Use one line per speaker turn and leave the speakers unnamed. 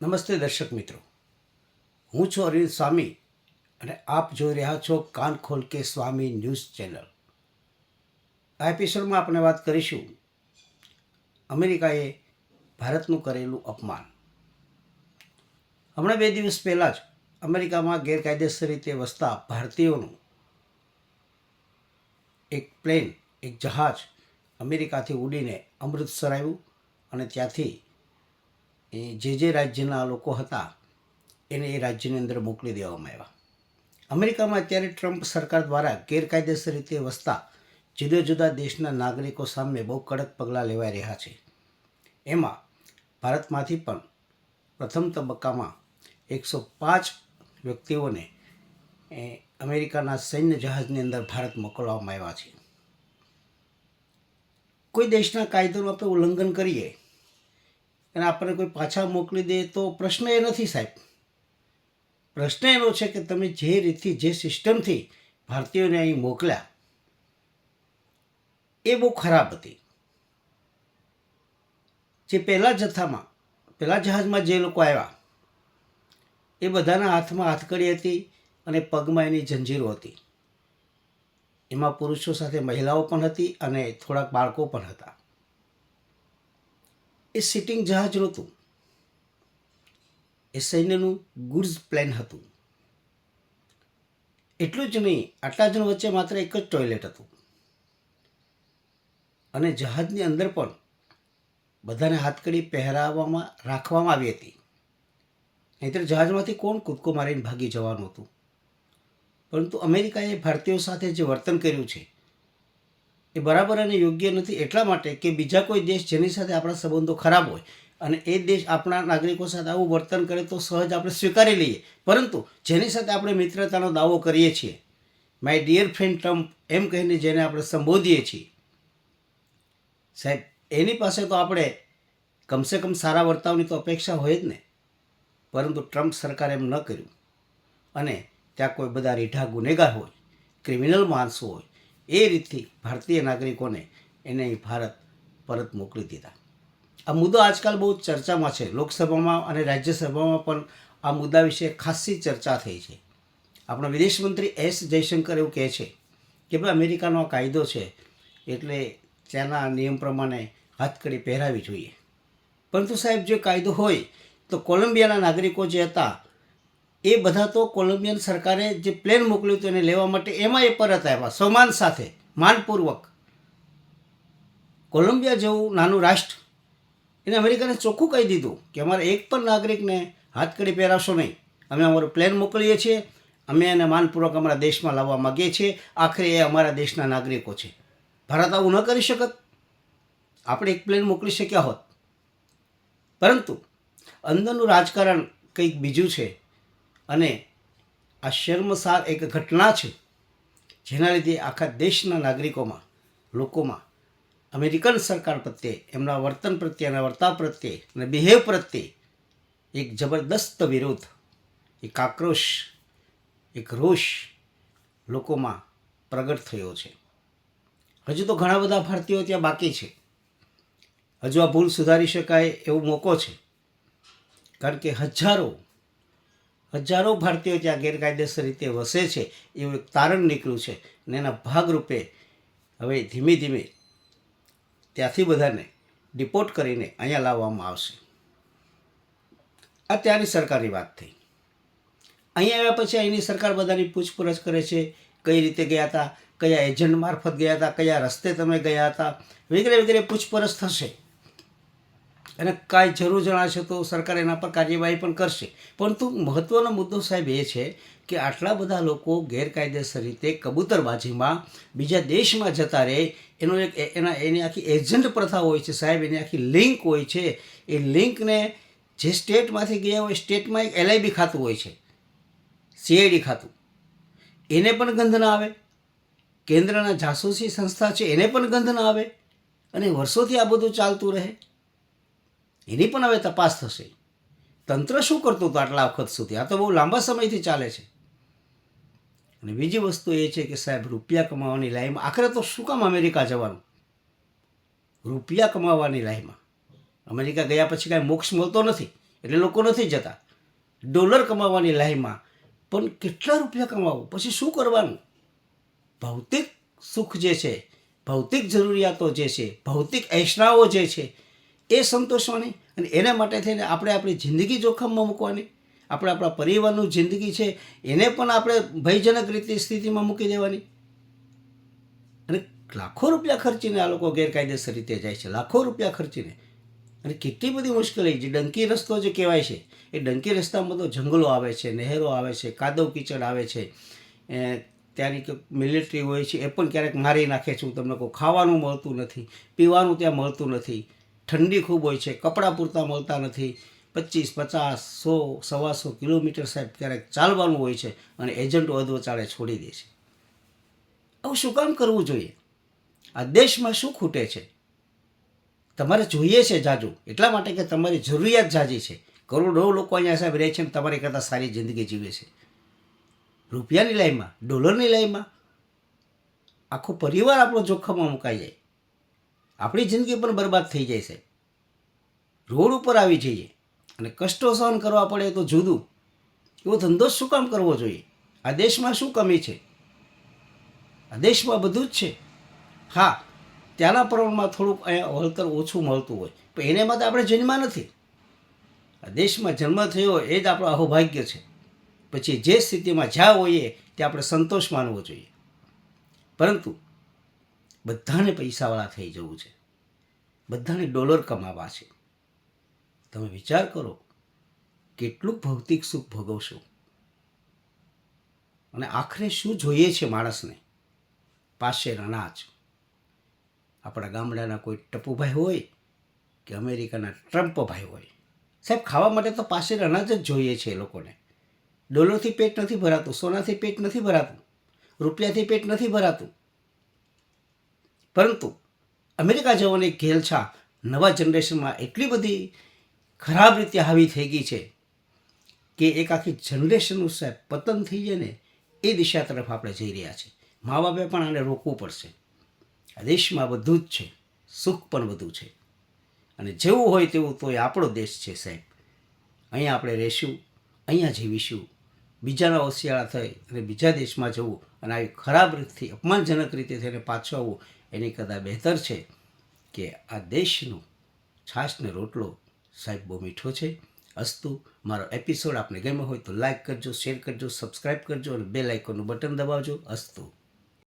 નમસ્તે દર્શક મિત્રો. હું છું અરવિંદ સ્વામી અને આપ જોઈ રહ્યા છો કાન ખોલ કે સ્વામી ન્યૂઝ ચેનલ. આ એપિસોડમાં આપણે વાત કરીશું અમેરિકાએ ભારતનું કરેલું અપમાન. હમણાં બે દિવસ પહેલાં જ અમેરિકામાં ગેરકાયદેસર રીતે વસતા ભારતીયોનું એક પ્લેન, એક જહાજ અમેરિકાથી ઉડીને અમૃતસર આવ્યું અને ત્યાંથી એ જે જે રાજ્યના લોકો હતા, એને એ રાજ્યની અંદર મોકલી દેવામાં આવ્યા. અમેરિકામાં અત્યારે ટ્રમ્પ સરકાર દ્વારા ગેરકાયદેસર રીતે વસતા જુદા જુદા દેશના નાગરિકો સામે બહુ કડક પગલાં લેવાઈ રહ્યા છે. એમાં ભારતમાંથી પણ પ્રથમ તબક્કામાં એકસો પાંચ વ્યક્તિઓને એ અમેરિકાના સૈન્ય જહાજની અંદર ભારત મોકલવામાં આવ્યા છે. કોઈ દેશના કાયદાનું આપણે ઉલ્લંઘન કરીએ અને આપણને કોઈ પાછા મોકલી દે તો પ્રશ્ન એ નથી સાહેબ. પ્રશ્ન એનો છે કે તમે જે રીતથી, જે સિસ્ટમથી ભારતીયોને અહીં મોકલ્યા, એ બહુ ખરાબ હતી. જે પહેલા જથ્થામાં, પહેલા જહાજમાં જે લોકો આવ્યા, એ બધાના હાથમાં હાથકડી હતી અને પગમાં એની જંજીરો હતી. એમાં પુરુષો સાથે મહિલાઓ પણ હતી અને થોડાક બાળકો પણ હતા. એ સિટિંગ જહાજ નહોતું. એ સૈન્યનું ગુડ્સ પ્લેન હતું. એટલું જ નહીં, આટલા જણ વચ્ચે માત્ર એક જ ટોયલેટ હતું. અને જહાજની અંદર પણ બધાને હાથકડી પહેરાવવામાં, રાખવામાં આવી હતી. નહીંતર જહાજમાંથી કોણ કૂદકો મારીને ભાગી જવાનું હતું? પરંતુ અમેરિકાએ ભારતીયો સાથે જે વર્તન કર્યું છે એ બરાબર અને યોગ્ય નથી એટલા માટે કે બીજા કોઈ દેશ જેની સાથે આપણા સંબંધો ખરાબ હોય અને એ દેશ આપણા નાગરિકો સાથે આવું વર્તન કરે તો સહજ આપણે સ્વીકારી લઈએ. પરંતુ જેની સાથે આપણે મિત્રતાનો દાવો કરીએ છીએ માય ડિયર ફ્રેન્ડ ટ્રમ્પ એમ કહીને જેને આપણે સંબોધીએ છીએ, સાહેબ, એની પાસે તો આપણે કમસે કમ સારા વર્તાવની તો અપેક્ષા હોય જ ને. પરંતુ ટ્રમ્પ સરકારે એમ ન કર્યું. અને ત્યાં કોઈ બધા રીઢા ગુનેગાર હોય ક્રિમિનલ માણસો હોય એ રીતથી ભારતીય નાગરિકોને એને ભારત પરત મોકલી દીધા. આ મુદ્દો આજકાલ બહુ ચર્ચામાં છે. લોકસભામાં અને રાજ્યસભામાં પણ આ મુદ્દા વિશે ખાસી ચર્ચા થઈ છે. આપણા વિદેશ મંત્રી એસ જયશંકર એવું કહે છે કે ભાઈ અમેરિકાનો આ કાયદો છે એટલે ત્યાંના નિયમ પ્રમાણે હાથકડી પહેરાવી જોઈએ. પરંતુ સાહેબ, જો કાયદો હોય તો કોલંબિયાના નાગરિકો જે હતા એ બધા તો કોલંબિયન સરકારે જે પ્લેન મોકલ્યું હતું એને લેવા માટે એમાં એ પરત આવ્યા, સમાન સાથે, માનપૂર્વક. કોલંબિયા જેવું નાનું રાષ્ટ્ર એને અમેરિકાને ચોખ્ખું કહી દીધું કે અમારા એક પણ નાગરિકને હાથકડી પહેરાવશો નહીં. અમે અમારું પ્લેન મોકલીએ છીએ. અમે એને માનપૂર્વક અમારા દેશમાં લાવવા માગીએ છીએ. આખરે એ અમારા દેશના નાગરિકો છે. ભારત આવું ન કરી શકત. આપણે એક પ્લેન મોકલી શક્યા હોત. પરંતુ અંદરનું રાજકારણ કંઈક બીજું છે. અને આ શર્મસાર એક ઘટના છે, જેના લીધે આખા દેશના નાગરિકોમાં, લોકોમાં અમેરિકન સરકાર પ્રત્યે, એમના વર્તન પ્રત્યે, એના વર્તાવ પ્રત્યે અને બિહેવ પ્રત્યે એક જબરદસ્ત વિરોધ, એક આક્રોશ, એક રોષ લોકોમાં પ્રગટ થયો છે. હજુ તો ઘણા બધા ભારતીયો ત્યાં બાકી છે. હજુ આ ભૂલ સુધારી શકાય એવો મોકો છે. કારણ કે હજારો હજારો ભારતીયો ત્યાં ગેરકાયદેસર રીતે વસે છે, એવું એક તારણ નીકળ્યું છે અને એના ભાગરૂપે હવે ધીમે ધીમે ત્યાંથી બધાને ડિપોર્ટ કરીને અહીંયા લાવવામાં આવશે. આ ત્યાંની સરકારની વાત થઈ. અહીંયા આવ્યા પછી અહીંની સરકાર બધાની પૂછપરછ કરે છે, કઈ રીતે ગયા હતા, કયા એજન્ટ મારફત ગયા હતા, કયા રસ્તે તમે ગયા હતા, વગેરે વગેરે પૂછપરછ થશે. અને કાંઈ જરૂર જણાશે તો સરકાર એના પર કાર્યવાહી પણ કરશે. પરંતુ મહત્ત્વનો મુદ્દો સાહેબ એ છે કે આટલા બધા લોકો ગેરકાયદેસર રીતે કબૂતરબાજીમાં બીજા દેશમાં જતા રહે, એનો એક એના, એની આખી એજન્ટ પ્રથા હોય છે સાહેબ, એની આખી લિંક હોય છે. એ લિંકને જે સ્ટેટમાંથી ગયા હોય, સ્ટેટમાં એક એલઆઈબી ખાતું હોય છે. સીઆઈડી ખાતું. એને પણ ગંધ ના આવે. કેન્દ્રના જાસૂસી સંસ્થા છે, એને પણ ગંધ ના આવે. અને વર્ષોથી આ બધું ચાલતું રહે. એની પણ હવે તપાસ થશે. તંત્ર શું કરતું હતું આટલા વખત સુધી? આ તો બહુ લાંબા સમયથી ચાલે છે. અને બીજી વસ્તુ એ છે કે સાહેબ, રૂપિયા કમાવાની લાઈમાં આખરે તો શું કામ અમેરિકા જવાનું? રૂપિયા કમાવાની લાઈમાં અમેરિકા ગયા પછી કાંઈ મોક્ષ મળતો નથી, એટલે લોકો નથી જતા. ડોલર કમાવાની લાઈમાં પણ કેટલા રૂપિયા કમાવો? પછી શું કરવાનું? ભૌતિક સુખ જે છે, ભૌતિક જરૂરિયાતો જે છે, ભૌતિક ઐષણાઓ જે છે એ સંતોષવાની અને એના માટે થઈને આપણે આપણી જિંદગી જોખમમાં મૂકવાની. આપણે આપણા પરિવારનું જિંદગી છે, એને પણ આપણે ભયજનક રીતે સ્થિતિમાં મૂકી દેવાની. અને લાખો રૂપિયા ખર્ચીને આ લોકો ગેરકાયદેસર રીતે જાય છે, લાખો રૂપિયા ખર્ચીને. અને કેટલી બધી મુશ્કેલી જે ડંકી રસ્તો જે કહેવાય છે, એ ડંકી રસ્તામાં તો જંગલો આવે છે, નહેરો આવે છે, કાદવ કિચડ આવે છે. ત્યાંની કે મિલિટરી હોય છે, એ પણ ક્યારેક મારી નાખે છે, હું તમને કહું, ખાવાનું મળતું નથી, પીવાનું ત્યાં મળતું નથી. ઠંડી ખૂબ હોય છે, કપડાં પૂરતા મળતા નથી. પચીસ, પચાસ, સો સવાસો કિલોમીટર સાહેબ ક્યારેક ચાલવાનું હોય છે અને એજન્ટો અધવચાળે છોડી દે છે. આવું શું કામ કરવું જોઈએ? આ દેશમાં શું ખૂટે છે? તમારે જોઈએ છે જાજુ. એટલા માટે કે તમારી જરૂરિયાત જાજી છે. કરોડો લોકો અહીંયા સાહેબ રહે છે ને તમારી કરતાં સારી જિંદગી જીવે છે. રૂપિયાની લાઈનમાં, ડોલરની લાઈનમાં આખો પરિવાર આપણો જોખમમાં મુકાઈ જાય. આપણી જિંદગી પણ બરબાદ થઈ જાય છે રોડ ઉપર આવી જઈએ અને કષ્ટો સહન કરવા પડે તો જુદું. એવો ધંધો શું કામ કરવો જોઈએ? આ દેશમાં શું કમી છે? આ દેશમાં બધું જ છે. હા, ત્યાંના પ્રમાણમાં થોડુંક અહીંયા વળતર ઓછું મળતું હોય, પણ એને માટે આપણે જન્મા નથી. આ દેશમાં જન્મ થયો એ જ આપણો અહોભાગ્ય છે. પછી જે સ્થિતિમાં જ્યાં હોઈએ તે આપણે સંતોષ માનવો જોઈએ. પરંતુ બધાને પૈસાવાળા થઈ જવું છે. બધાને ડોલર કમાવા છે. તમે વિચાર કરો, કેટલું ભૌતિક સુખ ભોગવશો? અને આખરે શું જોઈએ છે માણસને? પાસે અનાજ. આપણા ગામડાના કોઈ ટપુભાઈ હોય કે અમેરિકાના ટ્રમ્પભાઈ હોય. સાહેબ, ખાવા માટે તો પાસે અનાજ જ જોઈએ છે એ લોકોને. ડોલરથી પેટ નથી ભરાતું, સોનાથી પેટ નથી ભરાતું, રૂપિયાથી પેટ નથી ભરાતું. પરંતુ અમેરિકા જવાની ઘેલછા નવા જનરેશનમાં એટલી બધી ખરાબ રીતે હાવી થઈ ગઈ છે કે એક આખી જનરેશનનું સાહેબ પતન થઈ જાય ને એ દિશા તરફ આપણે જઈ રહ્યા છીએ મા બાપે પણ આને રોકવું પડશે. આ દેશમાં બધું જ છે. સુખ પણ બધું છે. અને જેવું હોય તેવું તો એ આપણો દેશ છે સાહેબ. અહીંયા આપણે રહેશું, અહીંયા જીવીશું. બીજાના ઓશિયાળા થઈ અને બીજા દેશમાં જવું અને આવી ખરાબ રીતથી, અપમાનજનક રીતે થઈને પાછો આવવું, એની કદાચ બહેતર છે કે આ દેશનો છાશને રોટલો સાહેબ બહુ મીઠો છે. અસ્તુ, મારો એપિસોડ આપને ગમ્યો હોય તો લાઈક કરજો શેર કરજો સબસ્ક્રાઈબ કરજો અને બે લાઇકોનું બટન દબાવજો. અસ્તુ.